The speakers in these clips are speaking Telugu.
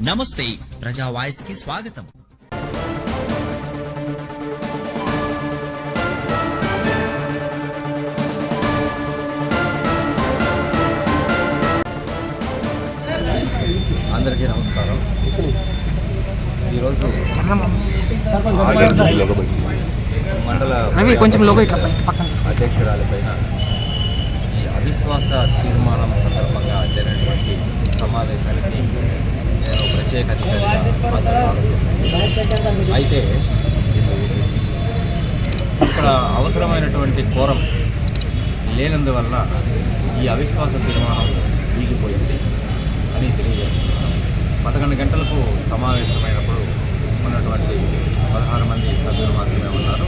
నమస్తే ప్రజా వాయిస్కి స్వాగతం. అందరికీ నమస్కారం. ఈరోజు మండల కొంచెం లోగో ఇట్లా పక్కన అధ్యక్షురాలపైన ఈ అవిశ్వాస తీర్మానం సందర్భంగా జరిగినటువంటి సమావేశానికి నేను ప్రత్యేక అయితే ఇక్కడ అవసరమైనటువంటి కోరం లేనందువల్ల ఈ అవిశ్వాస తీర్మానం వీగిపోయింది అని తెలియజేస్తున్నాను. పదకొండు గంటలకు సమావేశమైనప్పుడు ఉన్నటువంటి పదహారు మంది సభ్యులు మాత్రమే ఉన్నారు.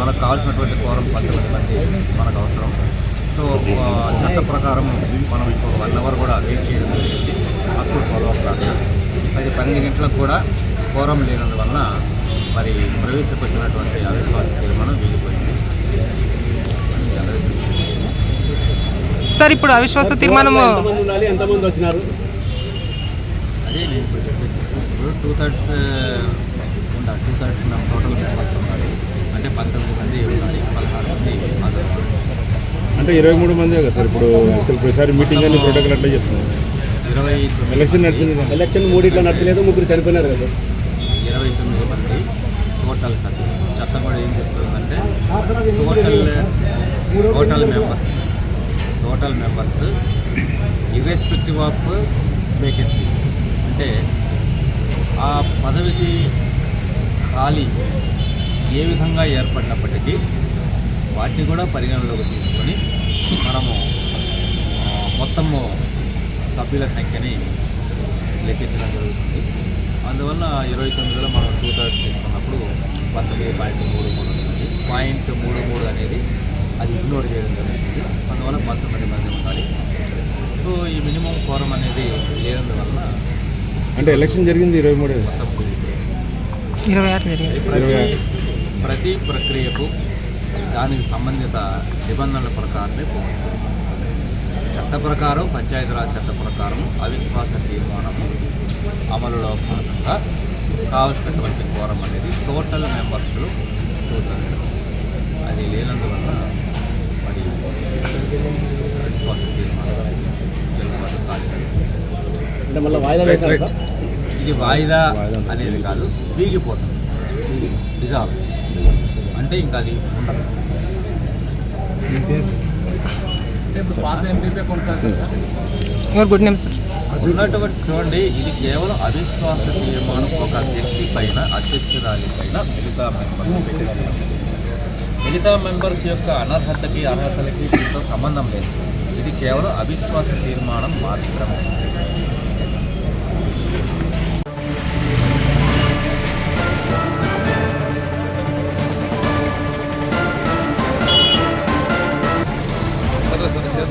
మనకు కావాల్సినటువంటి కోరం పంతొమ్మిది మంది మనకు అవసరం. సో చట్ట ప్రకారం మనం ఇప్పుడు వన్ అవర్ కూడా వెయిట్ చేయడం ఓ క్లాక్ అది పన్నెండు గంటలకు కూడా కోరం లేనందువలన మరి ప్రవేశపెట్టినటువంటి అవిశ్వాస తీర్మానం తెలిసిందే. సార్ ఇప్పుడు అవిశ్వాస తీర్మానము ఎంతమంది ఉండాలి? ఎంతమంది వచ్చినారు? అదే నేను ఇప్పుడు చెప్పింది. ఇప్పుడు టూ థర్డ్స్ ఉండాలి. టూ థర్డ్స్ నా టోటల్ మెంబర్స్ ఉండాలి. అంటే పంతొమ్మిది మంది ఉండాలి పదహారు మంది అంటే ఇరవై మూడు మంది కదా సార్? ఇప్పుడు ప్రతిసారి మీటింగ్ అన్ని ప్రోటోకాల్ అట్లా చేస్తున్నారు. ఇరవై ఎలక్షన్ నడిచింది. ఎలక్షన్ మూడిట్లో నచ్చలేదు ముగ్గురు చనిపోయినారు కదా. ఇరవై తొమ్మిది మంది టోటల్ సభ్యులు చట్టం కూడా ఏం చెప్తుందంటే total total member total members irrespective of vacancy అంటే ఆ పదవికి ఖాళీ ఏ విధంగా ఏర్పడినప్పటికీ వాటిని కూడా పరిగణలోకి తీసుకొని మనము మొత్తము సభ్యుల సంఖ్యని లెక్కించడం జరుగుతుంది. అందువల్ల ఇరవై తొమ్మిదిలో మనం టూ థర్డ్స్ తీసుకున్నప్పుడు పంతొమ్మిది పాయింట్ మూడు మూడు ఉంది పాయింట్ మూడు మూడు అనేది అది ఇగ్నోర్ చేయడం జరుగుతుంది. అందువల్ల పంతొమ్మిది మంది ఉండాలి. సో ఈ మినిమం కోరం అనేది లేనందువల్ల అంటే ఎలక్షన్ జరిగింది ఇరవై మూడు. ఇరవై ఆరు జరిగింది. ప్రతి ప్రక్రియకు దానికి సంబంధిత నిబంధనల ప్రకారమే పోవచ్చు. చట్ట ప్రకారం పంచాయతీరాజ్ చట్ట ప్రకారం అవిశ్వాస తీర్మానము అమలులో భాగంగా కావలసినటువంటి కోరం అనేది టోటల్ మెంబర్స్లో అది లేనందువల్ల మరి అవిశ్వాస తీర్మానం చెల్లుబాటు కాలేదు. ఇది వాయిదా అనేది కాదు వీగిపోతుంది డిజాల్వ్. అంటే ఇంకా అది ఉండదు యువర్ గుడ్ నేమ్ సార్? ఉన్నటువంటి చూడండి ఇది కేవలం అవిశ్వాస తీర్మానం ఒక వ్యక్తి పైన అధ్యక్షురాలి పైన మిగతా మెంబర్స్ మిగతా మెంబర్స్ యొక్క అనర్హతకి అర్హతలకి దీంతో సంబంధం లేదు. ఇది కేవలం అవిశ్వాస తీర్మానం మాత్రమే.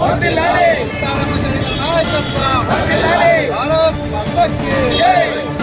వర్ధిల్లాలి భారత్ మాతకి. జై.